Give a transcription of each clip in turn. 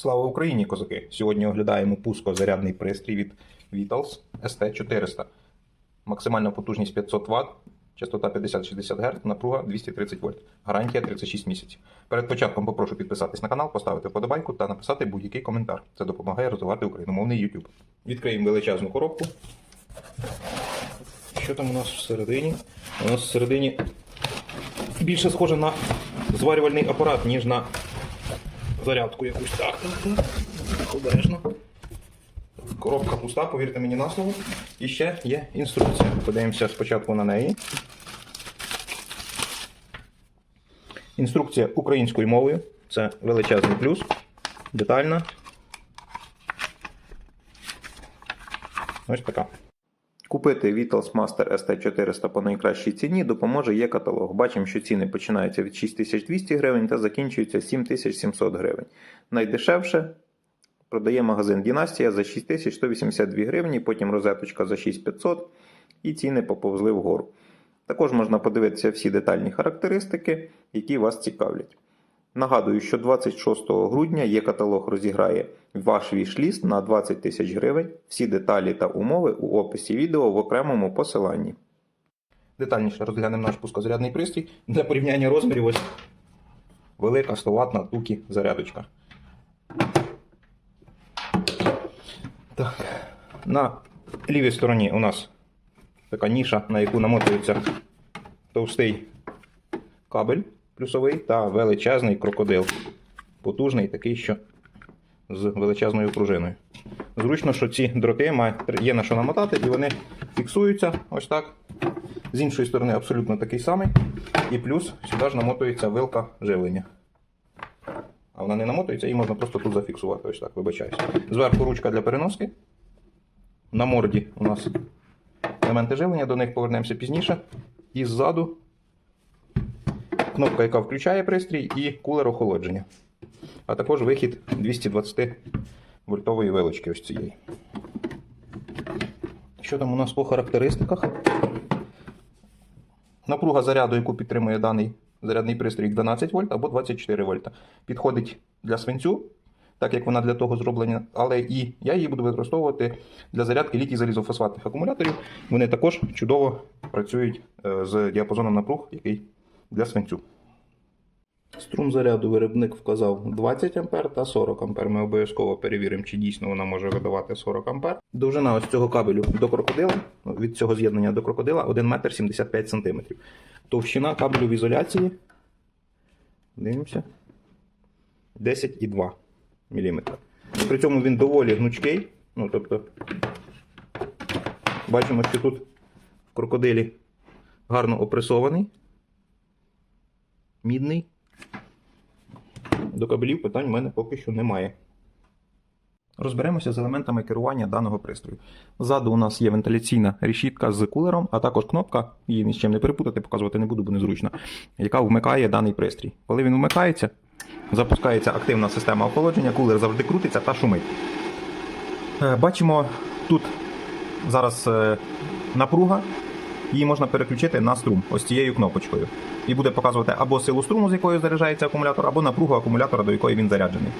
Слава Україні, козаки! Сьогодні оглядаємо пускозарядний пристрій від Vitals ST400. Максимальна потужність 500 Вт, частота 50-60 Гц, напруга 230 вольт. Гарантія 36 місяців. Перед початком попрошу підписатись на канал, поставити вподобайку та написати будь-який коментар. Це допомагає розвивати україномовний YouTube. Відкриємо величезну коробку. Що там у нас всередині? У нас всередині більше схоже на зварювальний апарат, ніж на зарядку якусь. Так, так, так. Обережно. Коробка пуста, повірте мені на слово. І ще є інструкція. Подивимося спочатку на неї. Інструкція українською мовою. Це величезний плюс. Детальна. Ось така. Купити Vitals Master ST400 по найкращій ціні допоможе є каталог. Бачимо, що ціни починаються від 6200 гривень та закінчуються 7700 гривень. Найдешевше продає магазин Дінастія за 6182 гривні, потім розеточка за 6500 і ціни поповзли вгору. Також можна подивитися всі детальні характеристики, які вас цікавлять. Нагадую, що 26 грудня є каталог розіграє ваш вішліст на 20 тисяч гривень. Всі деталі та умови у описі відео в окремому посиланні. Детальніше розглянемо наш пускозарядний пристрій. Для порівняння розмірів ось велика 100 ватна тукі зарядочка. Так. На лівій стороні у нас така ніша, на яку намотується товстий кабель плюсовий та величезний крокодил. Потужний такий, що з величезною пружиною. Зручно, що ці дроти є на що намотати, і вони фіксуються ось так. З іншої сторони абсолютно такий самий. І плюс сюди ж намотується вилка живлення. А вона не намотується, її можна просто тут зафіксувати. Ось так, вибачаюсь. Зверху ручка для переноски. На морді у нас елементи живлення, до них повернемося пізніше. І ззаду кнопка, яка включає пристрій, і кулер охолодження. А також вихід 220 вольтової вилочки ось цієї. Що там у нас по характеристиках? Напруга заряду, яку підтримує даний зарядний пристрій 12 вольт або 24 вольта. Підходить для свинцю, так як вона для того зроблена, але і я її буду використовувати для зарядки літій залізофосфатних акумуляторів. Вони також чудово працюють е, з діапазоном напруг, який для свинцю. Струм заряду виробник вказав 20 А та 40 А. Ми обов'язково перевіримо, чи дійсно вона може видавати 40 А. Довжина ось цього кабелю до крокодила, від цього з'єднання до крокодила 1 метр 75 см. Товщина кабелю в ізоляції. Дивимося. 10,2 мм. При цьому він доволі гнучкий. Ну, тобто, бачимо, що тут в крокодилі гарно опресований. Мідний. До кабелів питань в мене поки що немає. Розберемося з елементами керування даного пристрою. Ззаду у нас є вентиляційна решітка з кулером, а також кнопка, її ні з чим не перепутати, показувати не буду, бо незручно, яка вмикає даний пристрій. Коли він вмикається, запускається активна система охолодження, кулер завжди крутиться та шумить. Е, Бачимо тут зараз е, напруга, її можна переключити на струм ось цією кнопочкою. І буде показувати або силу струму, з якою заряджається акумулятор, або напругу акумулятора, до якої він заряджений.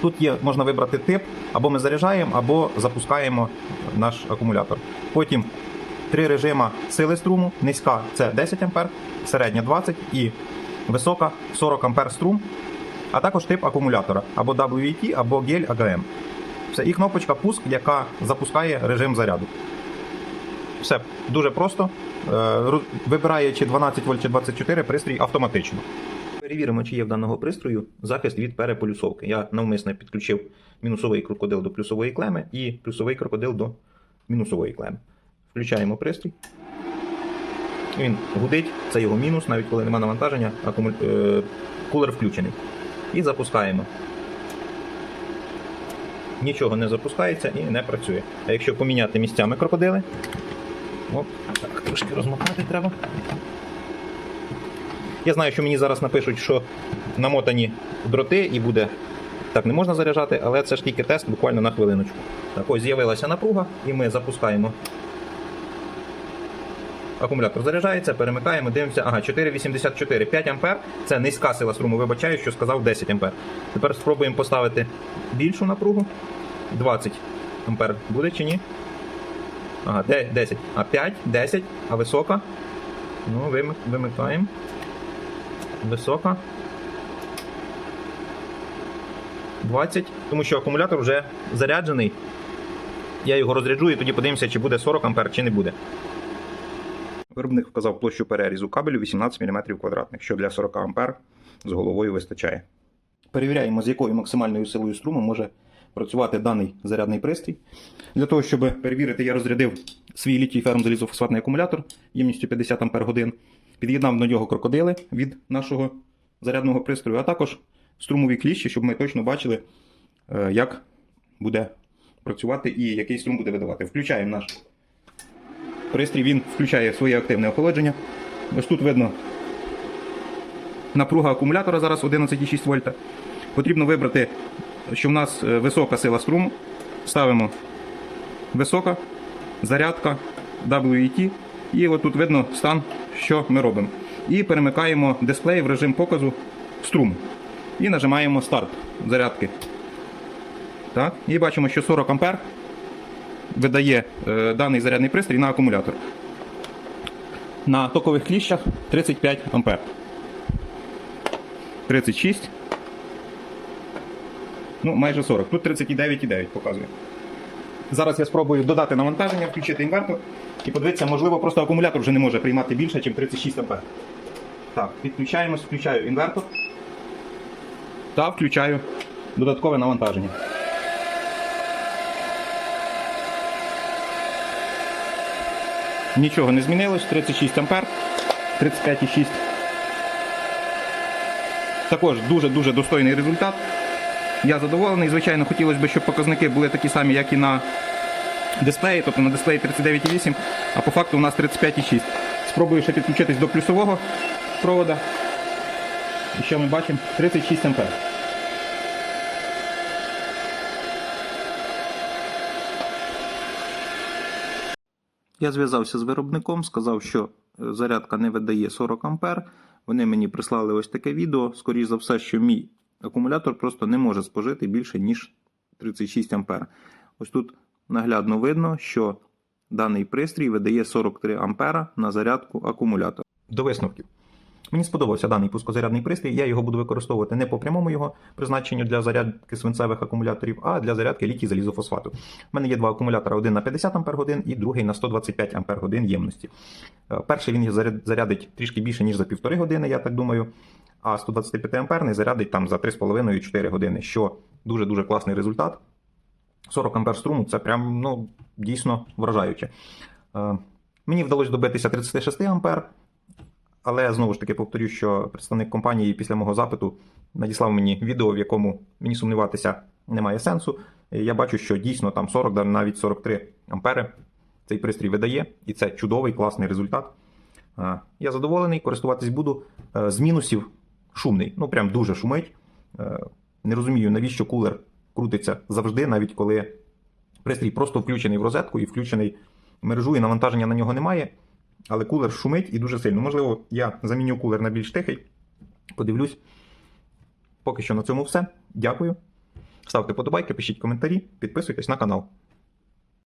Тут є, можна вибрати тип, або ми заряджаємо, або запускаємо наш акумулятор. Потім три режима сили струму: низька це 10 А, середня 20 і висока 40 А струм, а також тип акумулятора або WVT, або гель AGM. Все, і кнопочка пуск, яка запускає режим заряду. Все дуже просто. Е, роз- Вибирає чи 12 вольт чи 24 пристрій автоматично. Перевіримо, чи є в даного пристрою захист від переполюсовки. Я навмисно підключив мінусовий крокодил до плюсової клеми і плюсовий крокодил до мінусової клеми. Включаємо пристрій. Він гудить, це його мінус, навіть коли немає навантаження, акуму... е, кулер включений. І запускаємо. Нічого не запускається і не працює. А якщо поміняти місцями крокодили, Оп, так, трошки розмотати треба. Я знаю, що мені зараз напишуть, що намотані дроти і буде так не можна заряджати, але це ж тільки тест буквально на хвилиночку. Так, ось з'явилася напруга, і ми запускаємо акумулятор заряджається, перемикаємо, дивимося. Ага, 4,84. 5 ампер це низька сила струму. Вибачаю, що сказав 10 ампер. Тепер спробуємо поставити більшу напругу. 20 ампер буде чи ні? Ага, 10. А 5, 10, а висока. Ну, вимикаємо. Висока. 20, тому що акумулятор вже заряджений. Я його розряджу і тоді подивимося, чи буде 40 ампер, чи не буде. Виробник вказав площу перерізу кабелю 18 мм квадратних, що для 40 ампер з головою вистачає. Перевіряємо, з якою максимальною силою струму може працювати даний зарядний пристрій. Для того, щоб перевірити, я розрядив свій літій ферм залізофосфатний акумулятор ємністю 50 Ампер годин. Під'єднав до нього крокодили від нашого зарядного пристрою, а також струмові кліщі, щоб ми точно бачили, е, як буде працювати і який струм буде видавати. Включаємо наш пристрій, він включає своє активне охолодження. Ось тут видно напруга акумулятора зараз 11,6 вольта. Потрібно вибрати, що в нас е, висока сила струму. Ставимо висока, зарядка, WET. І от тут видно стан, що ми робимо. І перемикаємо дисплей в режим показу струму. І нажимаємо старт зарядки. Так. І бачимо, що 40 ампер видає е, даний зарядний пристрій на акумулятор. На токових кліщах 35 ампер. 36. Ну, майже 40. Тут 39,9 показує. Зараз я спробую додати навантаження, включити інвертор і подивитися, можливо, просто акумулятор вже не може приймати більше, ніж 36 А. Так, підключаємось, включаю інвертор та включаю додаткове навантаження. Нічого не змінилось, 36 А, 35,6. Також дуже-дуже достойний результат. Я задоволений. Звичайно, хотілося б, щоб показники були такі самі, як і на дисплеї, тобто на дисплеї 39,8, а по факту у нас 35,6. Спробую ще підключитись до плюсового провода. І що ми бачимо? 36 А. Я зв'язався з виробником, сказав, що е, зарядка не видає 40 А. Вони мені прислали ось таке відео. Скоріше за все, що мій акумулятор просто не може спожити більше, ніж 36 А. Ось тут наглядно видно, що даний пристрій видає 43 А на зарядку акумулятора. До висновків. Мені сподобався даний пускозарядний пристрій. Я його буду використовувати не по прямому його призначенню для зарядки свинцевих акумуляторів, а для зарядки літій залізофосфату. У мене є два акумулятора: один на 50 Ах і другий на 125 Ах ємності. Е, Перший він зарядить трішки більше, ніж за півтори години, я так думаю. А 125 амперний зарядить там за 3,5-4 години, що дуже-дуже класний результат. 40 ампер струму це прям ну, дійсно вражаюче. Е, Мені вдалося добитися 36 ампер. Але знову ж таки повторю, що представник компанії після мого запиту надіслав мені відео, в якому мені сумніватися немає сенсу. Я бачу, що дійсно там 40, навіть 43 ампери цей пристрій видає, і це чудовий, класний результат. Я задоволений, користуватись буду. Е, З мінусів шумний, ну прям дуже шумить. Е, Не розумію, навіщо кулер крутиться завжди, навіть коли пристрій просто включений в розетку і включений мережу, і навантаження на нього немає. Але кулер шумить і дуже сильно. Можливо, я заміню кулер на більш тихий. Подивлюсь. Поки що на цьому все. Дякую. Ставте подобайки, пишіть коментарі, підписуйтесь на канал.